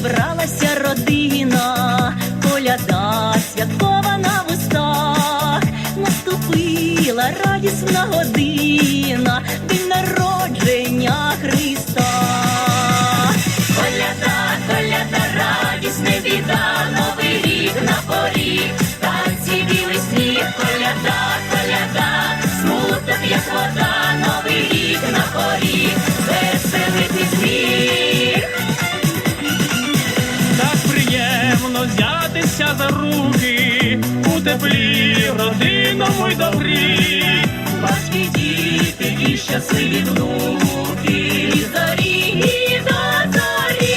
зібралася родина, коляда святкова на вустах, наступила радісна година. Приємно взятися за руки. У теплі родинному й добрі. Важкі діти і щасливі внуки, і зорі, і до зорі.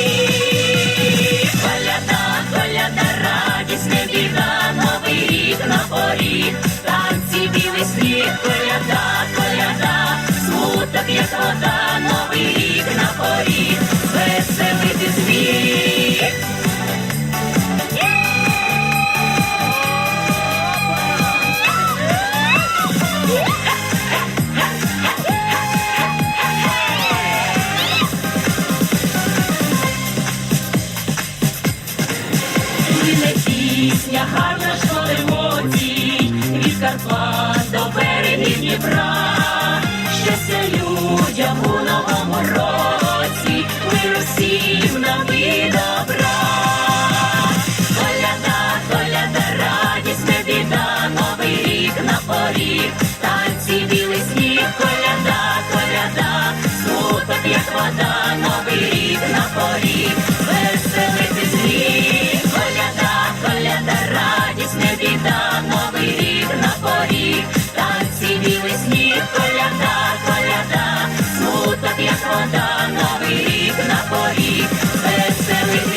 Коляда, коляда, радість не біда, новий рік на поріг, танці білий сніг, коляда, коляда, смуток як вода, новий рік на поріг, веселити зміг. Пісня, гарна школа емоцій, від Карпат до берегів Дніпра, щастя людям у новому році, ми росів нам танці, білий сніг, коляда, коляда, смуток, як вода, новий рік на поріг, веселий.